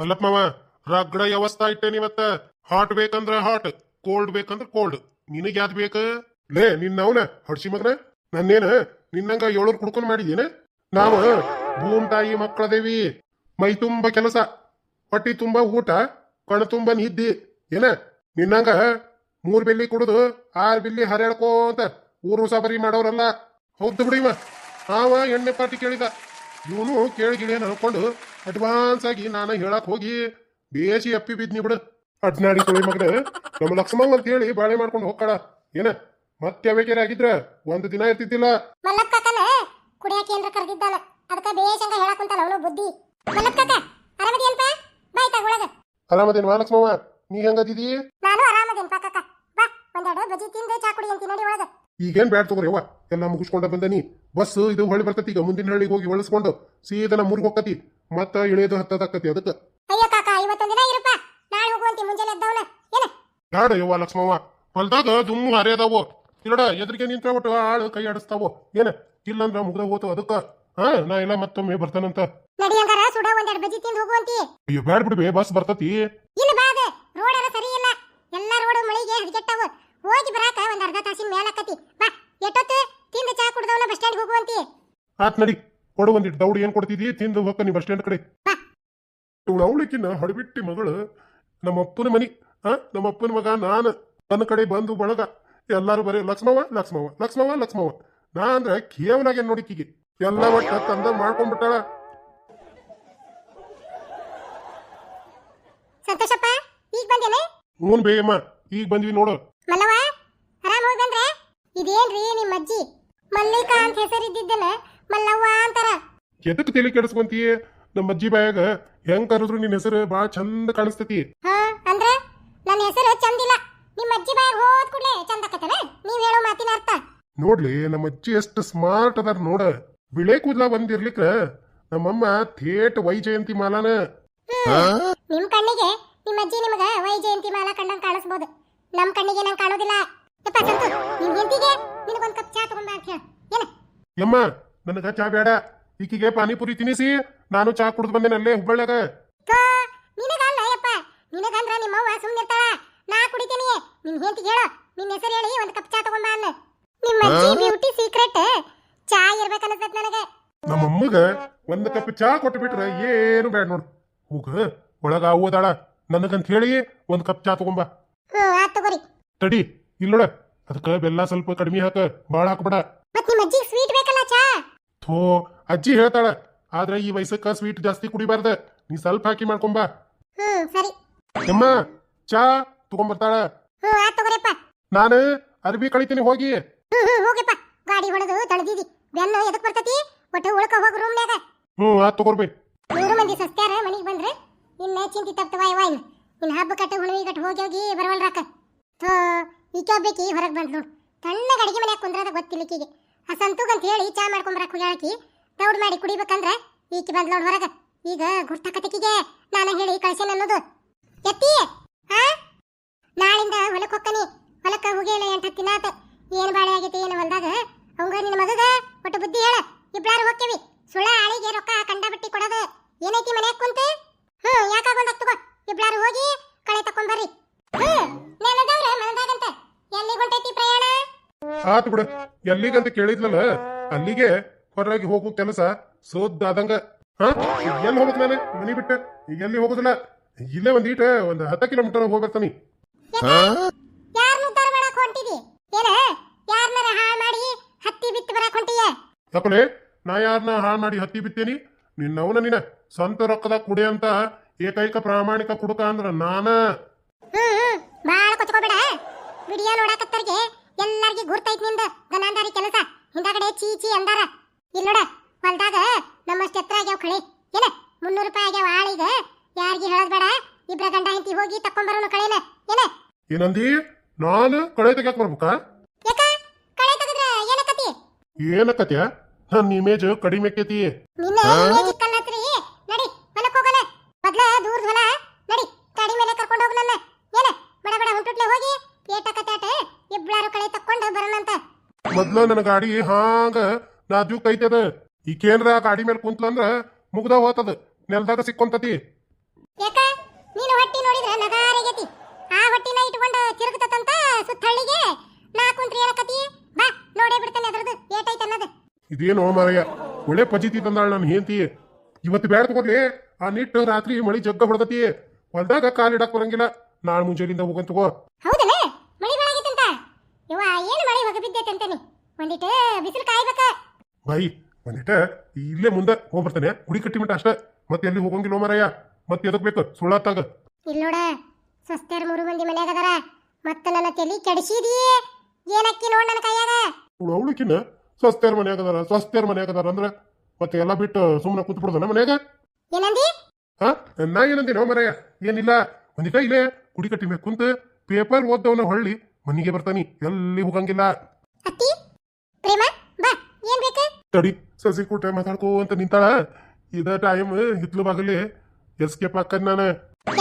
ಮಲ್ಲಪ್ಪವ ರಗಡ ವ್ಯವಸ್ಥೆ ಇಟ್ಟೇನಿ ಇವತ್ತ ಹಾಟ್ ಬೇಕಂದ್ರ ಹಾಟ್ ಕೋಲ್ಡ್ ಬೇಕಂದ್ರ ಕೋಲ್ಡ್ ನಿನಗ್ ಯಾವ್ದು ಬೇಕ? ಲೇ ನಿನ್ನವನ ಹೊಡ್ಸಿ ಮಗನ? ನನ್ನೇನ, ನಿನ್ನಂಗ ಏಳು ಕುಡ್ಕೊಂಡ್ ಮಾಡಿದೇನ ನಾವು ಭೂಮ್ ತಾಯಿ ಮಕ್ಕಳದೇವಿ ಮೈ ತುಂಬ ಕೆಲಸ, ಹೊಟ್ಟಿ ತುಂಬ ಊಟ, ಕಣ ತುಂಬ ನಿದ್ದಿ. ಏನ, ನಿನ್ನಂಗ ಮೂರ್ ಬೆಲ್ಲಿ ಕುಡಿದು, ಆರ್ ಬಿಲ್ಲಿ ಹರ್ಯಾಡ್ಕೋಂತ ಊರು ಸಬರಿ ಮಾಡೋರಲ್ಲ. ಹೌದು ಬಿಡಿವ ಆವ ಎಣ್ಣೆ ಪಾಟಿ ಕೇಳಿದ. ಇವನು ಕೇಳಿ ಗಿಳಿ ಅನ್ಕೊಂಡು ಅಡ್ವಾನ್ಸ್ ಆಗಿ ನಾನು ಹೇಳಕ್ ಹೋಗಿ ಬೇಸಿ ಅಪ್ಪಿ ಬಿದ್ನಿ ಬಿಡು. ಅಡ್ನಾಡಿ ಕೊಳಿ ಮಗ ನಮ್ಮ ಲಕ್ಷ್ಮಂಗ್ ಅಂತ ಹೇಳಿ ಬಾಳೆ ಮಾಡ್ಕೊಂಡು ಹೋಗ್ಕಡ ಏನ ಮತ್ತೆ ಯಾವಾಗ್ಯಾರ ಆಗಿದ್ರ ಒಂದು ದಿನ ಇರ್ತಿದ್ದಿಲ್ಲ. ಮಲ್ಲಪ್ಪ ಕಾಕನ ಕುಡಿಯಾಕ ಏನ್ರ ಕರೆದಿದ್ದಾನ. ಅದಕ್ಕ ಬೇಷಂಗ ಹೇಳಕ್ ಕುಂತಾನ ಅವನು ಬುದ್ಧಿ. ಮಲ್ಲಪ್ಪ ಕಾಕ ಆರಾಮದಿಯಲ್ಪ ಬಾಯ್ ತಗ ಒಳಗ. ಆರಾಮದೇನ್ವಾ ಲಕ್ಷ್ಮವ್ವ? ನೀ ಹೆಂಗದಿದಿ ನಾನು ಕಾಕ ಬಾ ಒಂದೆರಡು ಬಜಿ ತಿಂದೆ ಚಾ ಕುಡಿ ಅಂತಿ ನಡಿ ಒಳಗ. ಈಗೇನ್ ಬ್ಯಾಡ್ ತಗೋರಿ ಅವ್ವ? ಎಲ್ಲ ಮುಗಿಸ್ಕೊಂಡ ಬಂದನಿ. ಬಸ್ ಇದು ಹೊಳಿ ಬರ್ತತಿ ಈಗ ಮುಂದಿನ ಹಳ್ಳಿಗೆ ಹೋಗಿ ಒಳಸ್ಕೊಂಡು ಸೀದಾ ನಮ್ಮ ಊರಿಗೆ ಹೋಗತಿ ಮತ್ತ ಇಳಿಯೋದು ಹತ್ತದಾಕತಿ ಅದಕ್ಕೆ. ಅಯ್ಯೋ ಕಾಕ ಇವತ್ತೊಂದು ದಿನ ಇರಪ್ಪ. ನಾಳೆ ಹೋಗುವಂತಿ ಮುಂಜಾನೆ ಎದ್ದವನ. ಏನ? ಬೇಡ ಯವ್ವ ಲಕ್ಷ್ಮವ್ವ? ಹೊಲ್ದಾಗ ದುಮ್ಮು ಹರಿಯದಾವು ಇಲ್ಲಡ ಎದ್ರಿಗೆ ನಿಂತ ಒಟ್ಟು ಆಳು ಕೈ ಆಡಿಸ್ತಾವು. ಏನ? ಇಲ್ಲಂದ್ರ ಮುಗ್ದ ಹೋತು ಅದಕ್ಕ. ಹಾ ನಾ ಇಲ್ಲ ಮತ್ತೊಮ್ಮೆ ಬರ್ತಾನಂತ. ನಡಿ ಹಂಗಾರ ಸುಡ ಒಂದೆರಡು ಬಜಿ ತಿಂದು ಹೋಗುವಂತಿ. ಅಯ್ಯೋ ಬ್ಯಾಡ್ ಬಿಡ್ಬೇ ಬಸ್ ಬರ್ತತಿ. ಇಲ್ಲ ಬಾದ ರೋಡ್ ಸರಿ ಇಲ್ಲ. ಎಲ್ಲ ರೋಡ್ ಮಳಿಗೆ ಹದಗೆಟ್ಟವು ಹೋಗಿ ಬರಾಕ ಒಂದ್ ಅರ್ಧ ತಾಸಿನ ಮೇಲಕ್ಕತಿ ಬಾ ಎಷ್ಟೊತ್ತು ತಿಂದು ಚಾ ಕುಡ್ದವನ ಬಸ್ ಸ್ಟ್ಯಾಂಡ್ ಹೋಗುವಂತಿ ಆತ್ ನಡಿ ಕೊಡು ಒಂದಿಟ್ಟು ದೌಡಿ ಏನ್ ಕೊಡ್ತಿದಿ? ತಿಂದು ಹೋಗ್ಕ ನೀ ಬಸ್ ಸ್ಟ್ಯಾಂಡ್ ಕಡೆ. ಇವಳು ಅವಳಿಕಿನ್ನ ಹಡಬಿಟ್ಟಿ ಮಗಳು ನಮ್ಮ ಅಪ್ಪನ ಮನಿ. ಆ ನಮ್ಮ ಅಪ್ಪನ ಮಗ ನಾನು. ನನ್ನ ಕಡೆ ಬಂದು ಬಳಗ. ಎಲ್ಲಾರು ಬರೀ ಲಕ್ಷ್ಮವ ಲಕ್ಷ್ಮವ ಲಕ್ಷ್ಮವ ಲಕ್ಷ್ಮವ ನಾ ಅಂದ್ರೆ ಕೇವಲಾಗೆ ನೋಡಿಕಿಗೆ ಎಲ್ಲ ಒಟ್ಟ ತಂದ ಮಾಡ್ಕೊಂಡ್ಬಿಟ್ಟಾಳ. ಸಂತೋಷಪ್ಪ ಈಗ ಬಂದೇನೆ ಹ್ಞೂನ್ ಬೇಯಮ್ಮ ಈಗ ಬಂದ್ವಿ ನೋಡು. ಮಲ್ಲವ್ವ ಆರಾಮ್ ಹೋಗಿ ಬಂದ್ರೆ? ಇದೇನ್ರಿ ನಿಮ್ಮ ಅಜ್ಜಿ ಮಲ್ಲಿಕಾ ಅಂತ ಹೆಸರಿದ್ದಿದ್ದನ ಮಲ್ಲವ್ವ ಅಂತಾರ. ಎದಕ್ಕೆ ತಲೆ ಕೆಡಿಸ್ಕೊಂತೀಯ? ನಮ್ಮ ಅಜ್ಜಿ ಬಾಯಾಗ ಹೆಂಗ್ ಕರೆದ್ರು ನಿನ್ನ ಹೆಸರು? ಭಾಳ ಚಂದ ಕಾಣಿಸ್ತತಿ. ಹಾ ಅಂದ್ರ ನನ್ನ ಹೆಸರು ಚಂದಿಲ್ಲ. ನಿಮ್ಮ ಅಜ್ಜಿ ಬಾಯಾಗ ಹೋದ್ ಕೂಡಲೇ ಚಂದ ಆಕತ್ತನ? ನೀವ್ ಹೇಳೋ ಮಾತಿನ ಅರ್ಥ. ನೋಡ್ಲಿ ನಮ್ಮ ಅಜ್ಜಿ ಎಷ್ಟು ಸ್ಮಾರ್ಟ್ ಅದಾರ ನೋಡ. ಬಿಳೆ ಕೂದಲ ಬಂದಿರ್ಲಿಕ್ಕ ನಮ್ಮಮ್ಮ ಥೇಟ್ ವೈಜಯಂತಿ ಮಾಲಾನ. ನಿಮ್ ಕಣ್ಣಿಗೆ ನಿಮ್ಮ ಅಜ್ಜಿ ನಿಮಗ ವೈಜಯಂತಿ ಮಾಲ ಕಂಡಂಗ್ ಕಾಣಿಸ್ಬೋದು. ನಮ್ ಕಣ್ಣಿಗೆ ನಂಗೆ ಕಾಣೋದಿಲ್ಲ. ಯಪ್ಪ ಸಂತು ನಿಮ್ ಹೆಂಡತಿಗೆ ನಿನಗೊಂದ್ ಕಪ್ ಚಾ ಅಂತ ಹೇಳ. ಏನ? ಯಮ್ಮ ನನಗ ಚಾ ಬೇಡ. ಈಕಿಗೆ ಪಾನಿಪುರಿ ತಿನ್ನಿಸಿ. ನಾನು ಚಾ ಕುಡಿದು ಬಂದೇನೆ ಅಲ್ಲೇ ಹುಬ್ಬಳ್ಳಿಯಾಗ. ನಿನಗಲ್ಲ ಯಪ್ಪ ನಿನಗಂದ್ರ ನಿಮ್ಮವ್ವ ಸುಮ್ಮನೆ ಇರ್ತಾಳ ನಾ ಕುಡಿತೀನಿ. ನಿನ್ ಹೆಂಡತಿಗೆ ಹೇಳು. ನಿನ್ನ ಹೆಸರು ಹೇಳಿ ಒಂದ್ ಕಪ್ ಚಾ ತಗೊಂಬ ಅನ್ನ. ನಿಮ್ಮ ಅಜ್ಜಿ ಬ್ಯೂಟಿ ಸೀಕ್ರೆಟ್ ಚಾ ಇರ್ಬೇಕನ್ನಿಸ್ತದ ನನಗೆ. ನಮ್ಮಮ್ಮಗ ಒಂದ್ ಕಪ್ ಚಾ ಕೊಟ್ಟು ಬಿಟ್ರೆ ಏನು ಬೇಡ ನೋಡು. ಹೋಗ ಒಳಗ ಓದಾಳ ನನಗಂತ ಹೇಳಿ ಒಂದು ಕಪ್ ಚಾ ತಗೊಂಬ. ಹ್ಮ್ ಆತ್ ತಗೋರಿ. ತಡಿ ಇಲ್ಲೋಡ ಅದಕ್ಕ ಬೆಲ್ಲ ಸ್ವಲ್ಪ ಕಡಿಮೆ ಹಾಕ. ಭಾಳ ಹಾಕ್ಬೇಡ ಮತ್ ನಿಮ್ಮ ಅಜ್ಜಿಗೆ ಸ್ವೀಟ್ ಬೇಕಲ್ಲ ಚಾ ಥೋ ಅಜ್ಜಿ ಹೇಳ್ತಾಳ. ಆದ್ರೆ ಈ ವಯಸ್ಸಕ್ಕ ಸ್ವೀಟ್ ಜಾಸ್ತಿ ಕುಡಿಬಾರ್ದ. ನೀ ಸ್ವಲ್ಪ ಹಾಕಿ ಮಾಡ್ಕೊಂಬಾ ಹ್ಮ್ ಸರಿ. ಅಮ್ಮ ಚಾ ತಗೊಂಬರ್ತಾಳ. ಹ್ಮ್ ಆತ್ ತಗೋರಿಪ್ಪ ನಾನು ಅರ್ಬಿ ಕಳಿತೀನಿ ಹೋಗಿ. ಹ್ಮ್ ಹ್ಮ್ ಹೋಗಿಪ್ಪ ಗಾಡಿ ಹೊಡೆದು ತಳದಿದಿ. ಬೆನ್ನು ಎದಕ್ ಬರ್ತತಿ? ಒಟ್ಟು ಉಳ್ಕ ಹೋಗಿ ರೂಮ್ನ್ಯಾಗ ಹ್ಞೂ ಆತ್ ತಗೋರ್ಬಿ. ಮೂರು ಮಂದಿ ಸಸ್ತ್ಯಾರ ಮನಿಗ್ ಬಂದ್ರೆ ಇನ್ನ ಚಿಂತಿ ತಪ್ತವ ಇವ ಇನ್ ಇನ್ ಹಬ್ಬ ಕಟ್ಟ ಹುಣ್ಣಿಮೆ ಕಟ್ಟ ಹೋಗಿ ಹೋಗಿ ಬರವಲ್ರಾಕ. ಥೋ ಈಕೆ ಒಬ್ಬಾಕಿ ಹೊರಗೆ ಬಂದ್ ನೋಡ್ ತಣ್ಣಗ ಅಡಿಗೆ ಮನ್ಯಾಗ ಕುಂದ್ರದ ಗೊತ್ತಿಲ್ಲ ಈಕಿಗೆ. ಆ ಅಂತ ಹೇಳಿ ಚಾ ಮಾಡ್ಕೊಂಬರಕ್ ಹೋಗ್ಯಾಕಿ ದೌಡ್ ಮಾಡಿ ಕುಡಿಬೇಕಂದ್ರ ಈಕಿ ಬಂದ್ ನೋಡ್ ಹೊರಗ. ಈಗ ಗುರ್ತಕತಿಕಿಗೆ ನಾನು ಹೇಳಿ ಕಳ್ಸೇನ ಅನ್ನೋದು. ಎತ್ತಿ ಹಾ ನಾಳಿಂದ ಹೊಲಕ್ ಹೊಕ್ಕನಿ ಹೊಲಕ್ಕ ಹೋಗಿಲ್ಲ ಎಂಟ್ ಹತ್ತು ದಿನ ಆತ ಏನ್ ಬಾಳೆ ಆಗೈತಿ ಏನು ಹೊಲ್ದಾಗ ಅವಂಗ ನಿನ್ನ ಮಗಗ ಒಟ್ಟು ಬುದ್ಧಿ ಹೇಳ ಇಬ್ಳಾರು ಹೋಕ್ಕೇವಿ ಸುಳ ಆಳಿಗೆ ರೊಕ್ಕ ಕಂಡ ಬಟ್ಟಿ ಕೊಡೋದು ಏನೈತಿ ಮನ್ಯಾಗ ಕುಂತ ಹ್ಮ್ ಯಾಕಾಗೊಂದ ತಗೋ ಇಬ್ಳಾರು ಹೋಗಿ ಕಳೆ ತಕೊಂಬರ್ರಿ ಹ್ಮ್ ನೆನದವ್ರ ಮನದಾಗಂತ ಎಲ್ಲಿ ಹೊಂಟೈತಿ ಪ್ರಯಾಣ ಆತ್ ಬಿಡು ಎಲ್ಲಿಗಂತ ಕೇಳಿದ್ಲಲ್ಲ ಅಲ್ಲಿಗೆ ಹೊರಗೆ ಹೋಗೋ ಕೆಲಸ ಸೋದ್ದಾದಂಗ. ಆದಂಗ ಹಾ? ಎಲ್ಲಿ ಹೋಗ್ಬೇಕು ನಾನು? ಮನಿ ಬಿಟ್ಟು. ಈಗ ಎಲ್ಲಿ ಹೋಗುದಿಲ್ಲ? ಇಲ್ಲೇ ಒಂದ್ ಈಟ ಒಂದ್ ಹತ್ತ ಕಿಲೋಮೀಟರ್ ಹೋಗ್ಬರ್ತಾನಿ ತಪ್ಪಲೆ ಯಾರನ್ನ ಉದ್ಧಾರ ಮಾಡಕ್ ಹೊಂಟಿದಿ? ಏನ? ಯಾರನ್ನಾರ ಹಾಳು ಮಾಡಿ ಹತ್ತಿ ಬಿತ್ತು ಬರಕ್ ಹೊಂಟಿಯ? ಯಾಕಲೆ ನಾ ಯಾರನ್ನ ಹಾಳು ಮಾಡಿ ಹತ್ತಿ ಬಿತ್ತೇನಿ? ನಿನ್ನವನ ನಿನ್ನ ಸ್ವಂತ ರೊಕ್ಕದ ಕುಡಿ ಅಂತ ಏಕೈಕ ಪ್ರಾಮಾಣಿಕ ಕುಡುಕ ಅಂದ್ರ ನಾನ. ಬಾಳ ಕೊಚ್ಕೋಬೇಡ. ವಿಡಿಯೋ ನೋಡಕತ್ತರ್ಗೆ ಎಲ್ಲಾರ್ಗಿ ಗುರ್ತೈತ್ನಿಂದ. ಗನಾಂದಾರಿ ಕೆಲಸ. ಹಿಂದಾಗಡೆ ಚೀ ಚೀ ಅಂದಾರ. ಇಲ್ಲ ನೋಡ ಹೊಲ್ದಾಗ ನಮ್ಮಷ್ಟು ಎತ್ತರ ಆಗ್ಯಾವ ಕಳೆ ಏನ ಮುನ್ನೂರು ರೂಪಾಯಿ ಆಗ್ಯಾವ ಆಳಿಗ. ಯಾರಿಗೆ ಹೇಳದ್ಬೇಡ ಇಬ್ರ ಗಂಡ ಹೆಂಡತಿ ಹೋಗಿ ತಕೊಂಡ್ಬರೋನು ಕಳೆನ ಏನ? ಏನಂದಿ? ನಾನು ಕಳೆ ತೆಗ್ಯಾಕ ಬರ್ಬೇಕಾ? ಯಾಕ? ಕಳೆ ತೆಗದ್ರ ಏನಕತಿ? ಏನಕ್ಕತ್ಯ ನನ್ನ ಇಮೇಜ್ ಕಡಿಮೆ ಆಕೈತಿ. ನಿನ್ನ ಇಮೇಜ್ ಕಲ್ಲತ್ರಿ ನಡಿ ಹೊಲಕ್ ಹೋಗೋಣ ಮೊದ್ಲ ದೂರದ ಹೊಲ ನಡಿ ಗಾಡಿ ಮೇಲೆ ಕರ್ಕೊಂಡು ಹೋಗ್ ನನ್ನ ಏನ ಬಡ ಬಡ ಹೊಂಟುಟ್ಲೆ ಹೋಗಿ ಏಟಕತ್ತಾಟ ಇಬ್ಳಾರು ಕಳೆ ತಕ್ಕೊಂಡು ಬರೋಣಂತ ಮೊದ್ಲ ನನ್ನ ಗಾಡಿ ಹಾಂಗ ನಾಜೂಕ್ ಐತದ ಈಕೇನ್ರ ಗಾಡಿ ಮೇಲೆ ಕುಂತ್ಲಂದ್ರ ಮುಗ್ದ ಹೋತದ. ನೆಲದಾಗ ಸಿಕ್ಕೊಂತತಿ. ಯಾಕ ನೀನು ಹೊಟ್ಟಿ ನೋಡಿದ್ರೆ ನಗಾರಿಗತಿ ಆ ಹೊಟ್ಟಿನ ಇಟ್ಕೊಂಡು ತಿರುಗತಂತ ಸುತ್ತಳ್ಳಿಗೆ ನಾ ಕುಂತ್ರಿ ಏನಕತಿ ಬಾ ನೋಡೇ ಬಿಡ್ತೇನೆ ಅದ್ರದ್ದು. ಏಟೈತೆ ಅನ್ನೋದು. ಇದೇನೋ ಮಾರಯ್ಯ ಒಳ್ಳೆ ಪಜಿತಿ ತಂದಾಳ ನನ್ನ ಹೆಂಡತಿ. ಇವತ್ತು ಬೇಡ ತಗೋದ್ಲಿ. ಆ ನಿಟ್ಟು ರಾತ್ರಿ ಮಳಿ ಜಗ್ಗ ಹೊಡೆದತಿ. ಹೊಲ್ದಾಗ ಕಾಲಿಡಕ್ ಬರಂಗಿಲ್ಲ. ನಾಳೆ ಮುಂಜಾನಿಂದ ಹೋಗಂತ ತಗೋ. ಹೌದಲ್ಲ ಮಳಿ ಬೆಳಗಿತ್ತಂತ ಇವ ಏನು ಮಳಿ ಹೋಗ ಬಿದ್ದೈತೆ ಅಂತಾನೆ ಒಂದಿಟ್ಟು ಬಿಸಿಲು ಕಾಯ್ಬೇಕ. ಬಾಯಿ ಒಂದಿಟ ಇಲ್ಲೇ ಮುಂದೆ ಹೋಗ್ಬರ್ತಾನೆ. ಗುಡಿ ಕಟ್ಟಿ ಮಟ್ಟ ಅಷ್ಟೇ. ಮತ್ತೆ ಎಲ್ಲಿ ಹೋಗಂಗಿಲ್ಲ ಮಾರಾಯ. ಮತ್ತೆ ಎದಕ್ ಬೇಕು? ಸುಳ್ಳಾತಾಗ. ಇಲ್ಲಿ ನೋಡ ಸ್ವಸ್ಥರು ಮೂರು ಮಂದಿ ಮನ್ಯಾಗ ಅದಾರ. ಮತ್ತ ನನ್ನ ತಲಿ ಕೆಡಿಸಿದಿ. ಏನಕ್ಕಿ ನೋಡ್ ನನ್ನ ಕೈಯಾಗ? ಅವಳಕಿನ್ನ ಸ್ವಸ್ಥ್ಯರ ಮನ್ಯಾಗ ಅದಾರ ಸ್ವಸ್ಥ್ಯರ ಮನ್ಯಾಗ ಅದಾರ ಅಂದ್ರೆ ಮತ್ತೆ ಎಲ್ಲ ಬಿಟ್ಟು ಸುಮ್ಮನೆ ಕೂತ್ ಬಿಡೋದನ ಮನ್ಯಾಗ? ಏನಂದಿ? ಹಾ? ನಾ ಏನಂತೀನೋ ಮರಯ್ಯ ಏನಿಲ್ಲ. ಒಂದಿಟ ಇಲ್ಲೇ ಗುಡಿ ಕಟ್ಟಿ ಮೇಲೆ ಕುಂತ ಪೇಪರ್ ಓದ್ದವನ ಹೊಳ್ಳಿ ಮನೆಗೆ ಬರ್ತಾನಿ. ಎಲ್ಲಿ ಹೋಗಂಗಿಲ್ಲ. ಅತ್ತಿ? ಪ್ರೇಮ ಬಾ ಏನ್ ಬೇಕು? ತಡಿ ಸಸಿ ಕೂಟ ಮಾತಾಡ್ಕೋ ಅಂತ ನಿಂತಾಳ. ಇದ ಟೈಮ್ ಹಿತ್ಲು ಬಾಗಲಿ ಎಸ್ಕೇಪ್ ಹಾಕದ್ ನಾನು.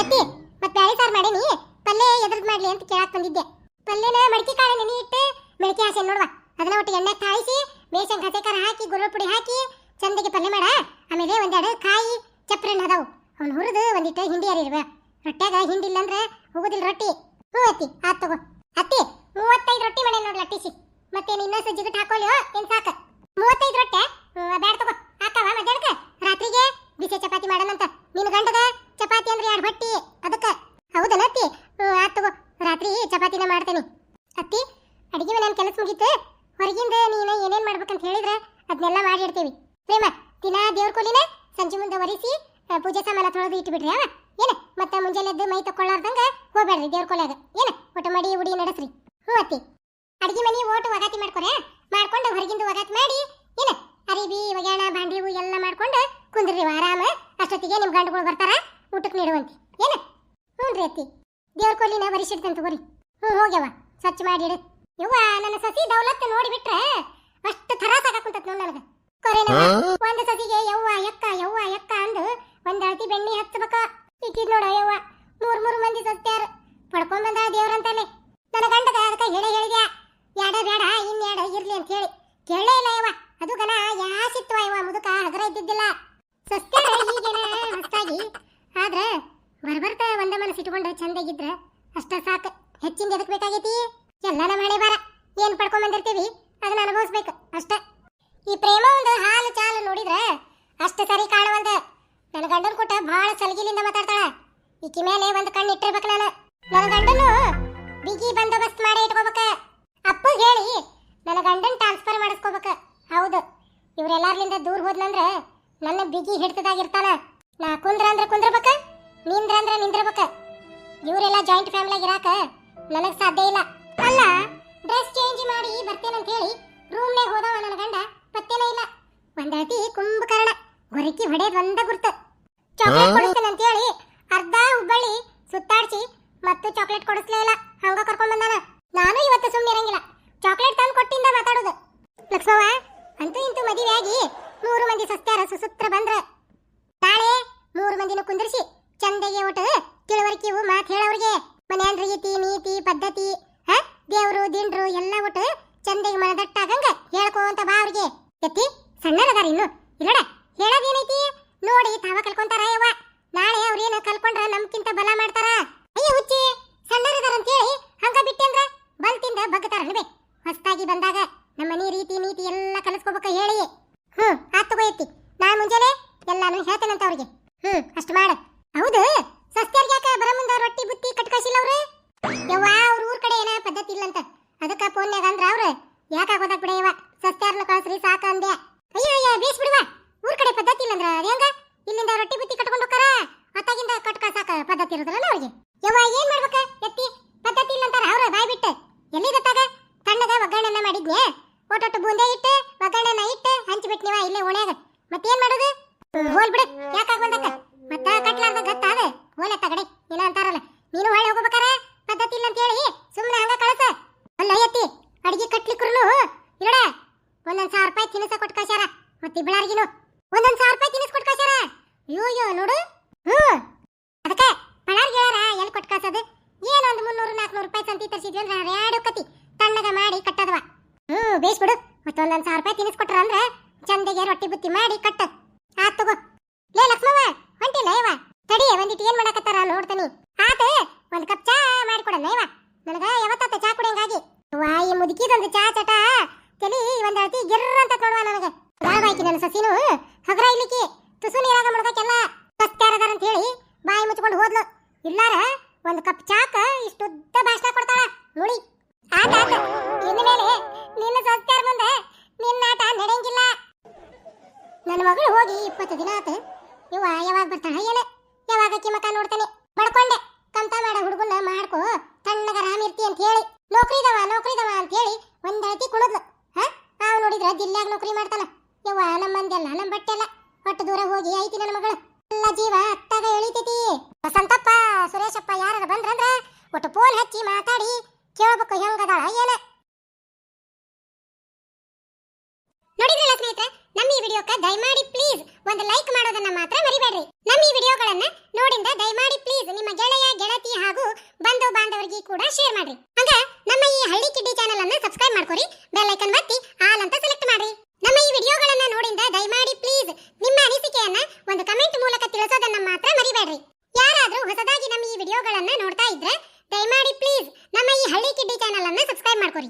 ಎತ್ತಿ ಮತ್ ಬ್ಯಾಳಿ ಸಾರ್ ಮಾಡೇನಿ ಪಲ್ಲೆ ಎದ್ರದ್ ಮಾಡ್ಲಿ ಅಂತ ಕೇಳಾಕ್ ಬಂದಿದ್ದೆ. ಪಲ್ಲೆನ ಮಡಕಿ ಕಾಳು ನೆನೆ ಇಟ್ಟು ಮೆಳಕೆ ಹಾಸೆ ನೋಡ್ವಾ. ಅದನ್ನ ಒಟ್ಟು ಎಣ್ಣೆ ಕಾಯಿಸಿ ಬೇಸನ್ ಹಸೆಕಾರ ಹಾಕಿ ಗುರುಳ್ ಪುಡಿ ಹಾಕಿ ಚಂದಗೆ ಪಲ್ಲೆ ಮಾಡ. ಆಮೇಲೆ ಒಂದೆರಡು ಕಾಯಿ ಚಪ್ರಣ್ಣ ಅದಾವು. ಅವ್ನು ಹುರಿದು ಒಂದಿಟ್ಟು ಹಿಂಡಿ ಹರಿರುವ ರೊಟ್ಟ್ಯಾಗ ಹಿಂಡಿ ಇಲ್ಲಂದ್ರೆ ಹೋಗೋದಿಲ್ಲ ರೊಟ್ಟಿ. ಹ್ಞೂ ಅತ್ತಿ ಆತ್ ತಗೋ. ಅತ್ತಿ ಮೂವತ್ತೈದು ರೊಟ್ಟಿ ಮನೆ ನೋಡ್ಲ ಟಿಸಿ ಮತ್ತೆ ನಿನ್ನ ಸಜ್ಜಿಗಟ್ ಹಾಕೊಳ್ಳಿಯೋ ಏನ್ ಸಾಕ. ಮೂವತ್ತೈದು ರೊಟ್ಟೆ? ಬ್ಯಾಡ ತಗೋ. ಹಾಕವ ಮಧ್ಯಾಹ್ನಕ್ಕೆ? ರಾತ್ರಿಗೆ? ಬಿಸಿ ಚಪಾತಿ ಮಾಡೋಣಂತ. ನಿನ್ನ ಗಂಡಗ ಚಪಾತಿ ಅಂದ್ರೆ ಎರಡು ಹೊಟ್ಟಿ ಅದಕ್ಕ ಹೌದಲ್ಲ ಅತ್ತಿ ಹ್ಮ್, ಆತ್ ತಗೋ ರಾತ್ರಿ ಚಪಾತಿನ ಮಾಡ್ತೇನೆ ಅತ್ತಿ ಅಡಿಗೆ ಮನೆ ಕೆಲಸ ಮುಗೀತು ಹೊರಗಿಂದ ನೀನು ಏನೇನ್ ಮಾಡ್ಬೇಕಂತ ಹೇಳಿದ್ರೆ ಅದನ್ನೆಲ್ಲ ಮಾಡಿಡ್ತೀವಿ ಪ್ರೇಮ ದಿನ ದೇವ್ರ ಕೊಲಿನ ಸಂಜೆ ಮುಂದೆ ಒರೆಸಿ ಆ, ಪೂಜೆ ಸಾಮಾನ ತೊಳೆದು ಇಟ್ಬಿಡ್ರಿ ಅವ ಏನ ಮತ್ತೆ ಮುಂಜಾನೆ ಎದ್ದು ಮೈ ತಕ್ಕೊಳ್ಳಾರ್ದಂಗ ಹೋಗ್ಬೇಡ್ರಿ ದೇವ್ರ ಕೊಲೆಯಾಗ ಏನ ಒಟ್ಟು ಮಡಿ ಉಡಿ ನಡೆಸ್ರಿ ಹ್ಞೂ ಅತ್ತಿ ಅಡಿಗೆ ಮನೆ ಓಟು ಒಗಾತಿ ಮಾಡ್ಕೊರೆ? ಮಾಡ್ಕೊಂಡು ಹೊರಗಿಂದ ಒಗಾತಿ ಮಾಡಿ ಏನ? ಅರಿಬಿ ಒಗ್ಯಾಣ ಬಾಂಡಿ ಹೂ ಎಲ್ಲ ಮಾಡ್ಕೊಂಡು ಕುಂದ್ರಿ ಆರಾಮ. ಅಷ್ಟೊತ್ತಿಗೆ ನಿಮ್ಮ ಗಂಡುಗಳು ಬರ್ತಾರ ಊಟಕ್ಕೆ ನೀಡುವಂತಿ. ಏನ? ಹ್ಞೂ ರೀ ಅತ್ತಿ. ದೇವ್ರ ಕೊಲ್ಲಿನ ಬರಿಸಿಡ್ತಂತ ತಗೋರಿ ಹ್ಞೂ ಹೋಗ್ಯವ. ಸ್ವಚ್ಛ ಮಾಡಿಡು. ಯವ್ವ ನನ್ನ ಸಸಿ ದೌಲತ್ ನೋಡಿಬಿಟ್ರೆ ಅಷ್ಟು ಥರ ಸಾಕಾಕುಂತತ್ ನೋಡ್ ನನಗೆ. ಕೊರೆ ಒಂದು ಸಸಿಗೆ ಯವ್ವ ಎಕ್ಕ ಯವ್ವ ಎಕ್ಕ ಅಂದು ಒಂದ್ ಅಳತಿ ಬೆಣ್ಣೆ ಹಚ್ಚಬೇಕ ಇಕ್ಕಿದ್ ನೋಡ ಯವ್ವ ಮೂರ್ ಮೂರ್ ಮಂದಿ ಸಸ್ತ್ಯಾರ ಪಡ್ಕೊಂಡ್ ಬಂದ ದೇವ್ರಂತಲೆ ನನ್ನ ಗಂಡಗ ಅದಕ್ಕೆ ಹೇಳಿ ಹೇಳಿದ್ಯಾ ಯಾಡ ಬೇಡ ಇನ್ನೆರಡ ಇರ್ಲಿ ಅಂತ ಹೇಳಿ ಕೇಳೇ ಇಲ್ಲ ಯವ್ವ ಅದು ಗನ ಯಾಸಿತ್ವ ಯವ್ವ ಮುದುಕ ಹಗರ ಇದ್ದಿದ್ದಿಲ್ಲ ಸಸ್ತ್ಯಾರ ಈಗೇನ ಹೊಸ್ತಾಗಿ ಆದ್ರ ಬರ್ಬರ್ತ ಒಂದ ಮನಸ್ಸು ಇಟ್ಕೊಂಡು ಚಂದಾಗಿದ್ರ ಅಷ್ಟ ಸಾಕು ಹೆಚ್ಚಿಂದ ಎದಕ್ ಬೇಕಾಗೈತಿ ಎಲ್ಲ ನಮ್ಮ ಬಾರ. ಏನ್ ಪಡ್ಕೊಂಡ್ ಬಂದಿರ್ತೀವಿ? ಅದನ್ನ ಅನುಭವಿಸ್ಬೇಕು, ಅಷ್ಟ. ಈ ಪ್ರೇಮ ಒಂದು ಹಾಲು ಚಾಲು ನೋಡಿದ್ರೆ ಅಷ್ಟು ಸರಿ ಕಾಣವಲ್ದ. ನನ್ನ ಗಂಡನ ಕೂಟ ಬಹಳ ಸಲಗಿಲಿಂದ ಮಾತಾಡ್ತಾಳ. ಈಕಿ ಮೇಲೆ ಒಂದು ಕಣ್ಣು ಇಟ್ಟಿರ್ಬೇಕು ನಾನು. ನನ್ನ ಗಂಡನು ಬಿಗಿ ಬಂದೋಬಸ್ತ್ ಮಾಡಿ ಇಟ್ಕೋಬೇಕ. ಅಪ್ಪ ಹೇಳಿ ನನ್ನ ಗಂಡನ ಟ್ರಾನ್ಸ್ಫರ್ ಮಾಡಿಸ್ಕೋಬೇಕ. ಹೌದು. ಇವ್ರೆಲ್ಲಾರ್ಲಿಂದ ದೂರ ಹೋದ್ನಂದ್ರ ನನ್ನ ಬಿಗಿ ಹಿಡ್ತದಾಗಿರ್ತಾನ. ನಾ ಕುಂದ್ರ ಅಂದ್ರೆ ಕುಂದ್ರಬೇಕ, ನಿಂದ್ರ ಅಂದ್ರೆ ನಿಂದ್ರಬೇಕ. ಇವರೆಲ್ಲ ಜಾಯಿಂಟ್ ಫ್ಯಾಮಿಲಿಯಾಗ ಇರಾಕ ನನಗೆ ಸಾಧ್ಯ ಇಲ್ಲ. ಅಲ್ಲ ಡ್ರೆಸ್ ಚೇಂಜ್ ಮಾಡಿ ಬರ್ತೇನಂತ ಹೇಳಿ ರೂಮ್ನಾಗ ಹೋದವ ನನ್ನ ಗಂಡ ಪತ್ತೇನೇ ಇಲ್ಲ. ಒಂದಳತಿ ಕುಂಭಕರ್ಣ ಗೊರಕಿ ಹೊಡೆದ್ ಒಂದ ಗುರ್ತ. ಚಾಕ್ಲೇಟ್ ಕೊಡಿಸ್ತೇನಂತ ಹೇಳಿ ಅರ್ಧ ಹುಬ್ಬಳ್ಳಿ ಸುತ್ತಾಡ್ಸಿ ಮತ್ತು ಚಾಕ್ಲೇಟ್ ಕೊಡಿಸ್ಲೇ ಇಲ್ಲ. ಹಂಗ ಕರ್ಕೊಂಡ್ ಬಂದಾನ. ನಾನು ಇವತ್ತು ಸುಮ್ಮನೆ ಇರಂಗಿಲ್ಲ. ಚಾಕ್ಲೇಟ್ ತಂದು ಕೊಟ್ಟಿಂದ ಮಾತಾಡೋದು. ಲಕ್ಷ್ಮವ ಅಂತೂ ಇಂತೂ ಮದುವೆ ಆಗಿ ಮೂರು ಮಂದಿ ಸಸ್ತ್ಯಾರ ಸುಸೂತ್ರ ಬಂದ್ರ. ನಾಳೆ ಮೂರು ಮಂದಿನ ಕುಂದಿರಿಸಿ ಚಂದಗೆ ಊಟ ತಿಳುವಳಿಕೆವು ಮಾತು ಹೇಳೋರಿಗೆ ಮನ್ಯಾನ್ ರೀತಿ ನೀತಿ ಪದ್ಧತಿ ಹ ದೇವ್ರು ದಿಂಡ್ರು ಎಲ್ಲ ಒಟ್ಟು ಚಂದಗೆ ಮನದಟ್ಟಾಗಂಗ ಹೇಳ್ಕೋಂತ ಬಾ ಅವ್ರಿಗೆ. ಎತ್ತಿ ಸಣ್ಣರದಾರ ಇನ್ನು ಇಲ್ಲಡ ಹೇಳೋದೇನೈತಿ ನೋಡಿ ತಾವ ಕಲ್ಕೊಂತಾರ ಯವ್ವ ನಾಳೆ ಅವ್ರೇನ ಕಲ್ಕೊಂಡ್ರ ನಮ್ಕಿಂತ ಬಲ ಮಾಡ್ತಾರ ಅಯ್ಯ ಹುಚ್ಚಿ ಸಣ್ಣರದಾರ ಅಂತ ಹೇಳಿ ಹಂಗ ಬಿಟ್ಟೆಂದ್ರ ಬಲ್ತಿಂದ ಬಗ್ತಾರ ಅನ್ಬೇ ಹೊಸ್ತಾಗಿ ಬಂದಾಗ ನಮ್ಮ ಮನಿ ರೀತಿ ನೀತಿ ಎಲ್ಲ ಕಲಿಸ್ಕೋಬೇಕ ಹೇಳಿ ಹ್ಮ್ ಆತ್ ತಗೋ ಎತ್ತಿ ನಾ ಮುಂಜಾನೆ ಎಲ್ಲಾನು ಹೇಳ್ತೇನಂತ ಅವ್ರಿಗೆ ಹ್ಮ್ ಅಷ್ಟು ಮಾಡ ಹೌದು ಸಸ್ತ್ಯಾರ್ಗೆ ಯಾಕ ಬರ ಮುಂದ ರೊಟ್ಟಿ ಬುತ್ತಿ ಕಟ್ಕಸಿಲ್ಲ ಅವ್ರು ಯವ್ವ ಅವ್ರ ಊರ್ ಕಡೆ ಏನ ಪದ್ಧತಿ ಇಲ್ಲಂತ ಅದಕ್ಕ ಫೋನ್ಯಾಗ ಅಂದ್ರ ಅವ್ರು ಯಾಕ ಆಗೋದಾಕ್ ಬಿಡ ಕಳ್ಸ್ರಿ, ಸಾಕ ಅಂದೆ. ಅಯ್ಯೋ, ಅಯ್ಯ ಬೇಸ್ ಬಿಡುವ ಊರ್ ಕಡೆ ಪದ್ಧತಿ ಇಲ್ಲ ಅಂದ್ರ ಅದೇಂಗ ಇಲ್ಲಿಂದ ರೊಟ್ಟಿ ಬುತ್ತಿ ಕಟ್ಕೊಂಡು ಹೋಗಾರ ಅತ್ತಾಗಿಂದ ಕಟ್ಕ ಸಾಕ ಪದ್ಧತಿ ಇರೋದಿಲ್ಲ ಅವ್ರಿಗೆ. ಯವ್ವ, ಏನ್ ಮಾಡ್ಬೇಕ? ಎತ್ತಿ. ಪದ್ಧತಿ ಇಲ್ಲ ಅವ್ರ ಬಾಯ್ ಬಿಟ್ಟು. ಎಲ್ಲಿದತ್ತಾಗ? ತಣ್ಣಗ ಒಗ್ಗರಣೆನ ಮಾಡಿದ್ನೆ. ಒಟ್ಟೊಟ್ಟು ಬೂಂದೆ ಇಟ್ಟು, ಒಗ್ಗರಣೆನ ಇಟ್ಟು ಹಂಚ್ಬಿಟ್ ನೀವ ಇಲ್ಲೇ ಓಣ್ಯಾಗ. ಮತ್ತೇನ್ ಮಾಡೋದು? ಹೋಲ್ ಬಿಡು. ಯಾಕಾಗ ಬಂದಕ್ಕ? ಮತ್ತ ಕಟ್ಲಾರ್ದ ಗತ್ತ ಅದ ಹೋಲ ತಗಡೆ ಇಲ್ಲ ಅಂತಾರಲ್ಲ. ನೀನು ಹೊಳೆ ಹೋಗ್ಬೇಕಾರ ಪದ್ಧತಿ ಇಲ್ಲ ಅಂತ ಹೇಳಿ ಸುಮ್ಮನೆ ಹಂಗ ಕಳಸ ಅಲ್ಲ ಎತ್ತಿ ಅಡಿಗೆ ಕಟ್ಲಿಕ್ರು ಇರಡ ಒಂದೊಂದ್ ಸಾವಿರ ರೂಪಾಯಿ ತಿನಿಸ ಕೊಟ್ಟು ಕಳ್ಸ್ಯಾರ ಮತ್ತೆ ಬಿಳಾರ್ಗಿನು ಒಂದೊಂದ್ ಸಾವಿರ ರೂಪಾಯಿ ತಿನಿಸ್ ಕೊಟ್ಟು ಕಳ್ಸ್ಯಾರ ಅಯ್ಯೋ ಅಯ್ಯೋ ನೋಡು ಹ್ಮ್ ಅದಕ್ಕೆ ಬಳ್ಳಾರ್ಗಿ ಹೇಳ್ಯಾರ ಎಲ್ಲಿ ಕೊಟ್ಟು ಕಳ್ಸೋದು ಏನೋ ಒಂದು ಮುನ್ನೂರು ರೂಪಾಯಿ ತರಿಸಿದ್ವಿ ಅಂದ್ರೆ ಎರಡು ಕತಿ, ತಣ್ಣಗ ಮಾಡಿ ಕಟ್ಟದವ. ಹ್ಮ್ ಬೇಸ್ ಬಿಡು ಮತ್ತೊಂದೊಂದ್ ಸಾವಿರ ರೂಪಾಯಿ ತಿನಿಸ್ ಕೊಟ್ರ ಅಂದ್ರೆ ಚಂದಗೆ ರೊಟ್ಟಿ ಬುತ್ತಿ ಮಾಡಿ ಕಟ್ಟ ಆತ್ ತಗೋ. ಲೇ ಲಕ್ಷ್ಮವ್ವ, ಹೊಂಟಿಲ್ಲ ಯವ್ವ ತಡಿ ಒಂದಿಟ್ಟು ಏನ್ ಮಾಡಕತ್ತಾರ ನೋಡ್ತಾನಿ ಆತ, ಒಂದ್ ಕಪ್ ಚಾ ಮಾಡಿಕೊಡಲ್ಲ ಇವ ನನಗ ಯಾವತ್ತ ಚಾ ಕುಡಿಯಂಗಾಗಿ. ವಾ ಈ ಮುದುಕಿದೊಂದು ಚಾ ಚಟ, ತಲಿ ಒಂದ್ ಅಳತಿ ಗಿರ್ರ ಅಂತ ನೋಡುವ ನನಗೆ. ಗಾಳಬಾಯ್ಕಿ ನನ್ನ ಸಸಿನು. ಮಾಡ್ಕೋ ತಣ್ಣಗ ರಾಮ್ ಇರ್ತಿ ಅಂತ ಹೇಳಿ. ನೌಕರಿದವ ನೌಕರಿದವ ಅಂತ ಹೇಳಿ ಒಂದ್ ಅಳತಿ ಹಾ? ನಾವು ನೋಡಿದ್ರ ಜಿಲ್ಲಾಗ ನೌಕರಿ ಮಾಡ್ತಾನ. ಯವ್ವ ನಮ್ಮ ಮಂದೆಲ್ಲ ನಮ್ಮ ಬಟ್ಟೆ ಹೊಟ್ಟು ದೂರ ಹೋಗಿ ಐತಿ ನನ್ನ ಮಗಳು. ಎಲ್ಲ ಜೀವ ಅತ್ತಾಗ ಎಳಿತೈತಿ. ವಸಂತಪ್ಪ, ಸುರೇಶಪ್ಪ ಯಾರು ಬಂದ್ರಂದ್ರ ಒಟ್ಟು ಫೋನ್ ಹಚ್ಚಿ ಮಾತಾಡಿ, ಕೇಳ್ಬೇಕು ಹೆಂಗದಾಳ, ಏನ? ವಿಡಿಯೋಕ್ಕೆ ದಯಮಾಡಿ ಪ್ಲೀಸ್ ಒಂದು ಲೈಕ್ ಮಾಡೋದನ್ನ ಮಾತ್ರ ಮರಿಬೇಡ್ರಿ. ನಮ್ಮ ಈ ವಿಡಿಯೋಗಳನ್ನ ನೋಡಿಂದ ದಯಮಾಡಿ ಪ್ಲೀಸ್ ನಿಮ್ಮ ಗೆಳೆಯ, ಗೆಳತಿ ಹಾಗೂ ಬಂಧು ಬಾಂಧವರಿಗೆ ಕೂಡ ಶೇರ್ ಮಾಡ್ರಿ. ಹಂಗ ನಮ್ಮ ಈ ಹಳ್ಳಿ ಕಿಡ್ಡಿ ಚಾನೆಲ್ ಅನ್ನ ಸಬ್ಸ್ಕ್ರೈಬ್ ಮಾಡ್ಕೊರಿ ಬೆಲ್ ಐಕನ್ ಒತ್ತಿ ಆಲ್ ಅಂತ ಸೆಲೆಕ್ಟ್ ಮಾಡ್ರಿ. ನಮ್ಮ ಈ ವಿಡಿಯೋಗಳನ್ನ ನೋಡಿಂದ ದಯಮಾಡಿ ಪ್ಲೀಸ್ ನಿಮ್ಮ ಅನಿಸಿಕೆಯನ್ನ ಒಂದು ಕಮೆಂಟ್ ಮೂಲಕ ತಿಳಿಸೋದನ್ನ ಮಾತ್ರ ಮರಿಬೇಡ್ರಿ. ಯಾರಾದ್ರೂ ಹೊಸದಾಗಿ ನಮ್ಮ ಈ ವಿಡಿಯೋಗಳನ್ನ ನೋಡ್ತಾ ಇದ್ರೆ ದಯಮಾಡಿ ಪ್ಲೀಸ್ ನಮ್ಮ ಈ ಹಳ್ಳಿ ಕಿಡ್ಡಿ ಚಾನೆಲ್ ಅನ್ನ ಸಬ್ಸ್ಕ್ರೈಬ್ ಮಾಡ್ಕೊರಿ.